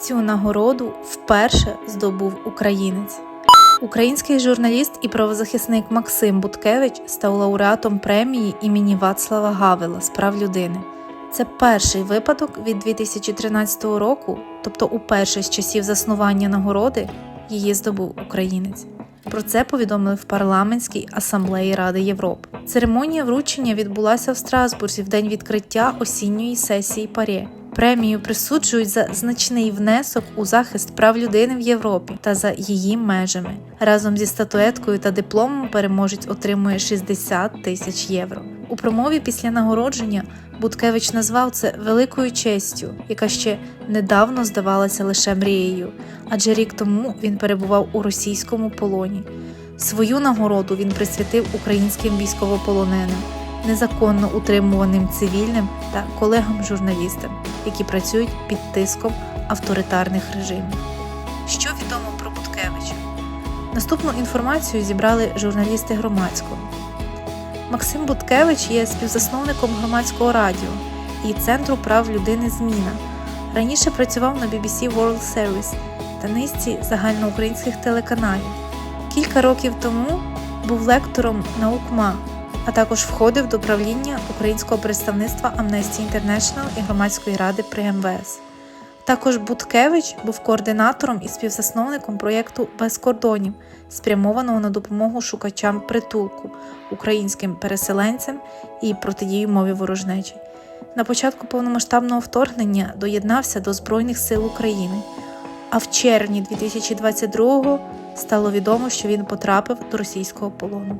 Цю нагороду вперше здобув українець. Український журналіст і правозахисник Максим Буткевич став лауреатом премії імені Вацлава Гавела з прав людини. Це перший випадок від 2013 року, тобто уперше з часів заснування нагороди, її здобув українець. Про це повідомили в парламентській асамблеї Ради Європи. Церемонія вручення відбулася в Страсбурзі в день відкриття осінньої сесії ПАРЄ. Премію присуджують за значний внесок у захист прав людини в Європі та за її межами. Разом зі статуеткою та дипломом переможець отримує 60 тисяч євро. У промові після нагородження Буткевич назвав це великою честю, яка ще недавно здавалася лише мрією, адже рік тому він перебував у російському полоні. Свою нагороду він присвятив українським військовополоненим, незаконно утримуваним цивільним та колегам-журналістам, які працюють під тиском авторитарних режимів. Що відомо про Буткевича? Наступну інформацію зібрали журналісти громадського. Максим Буткевич є співзасновником громадського радіо і Центру прав людини Зміна. Раніше працював на BBC World Service та низці загальноукраїнських телеканалів. Кілька років тому був лектором наук МА, а також входив до правління українського представництва Amnesty International і громадської ради при МВС. Також Буткевич був координатором і співзасновником проєкту Без кордонів, спрямованого на допомогу шукачам притулку, українським переселенцям і протидію мові ворожнечі. На початку повномасштабного вторгнення доєднався до Збройних сил України, а в червні 2022-го стало відомо, що він потрапив до російського полону.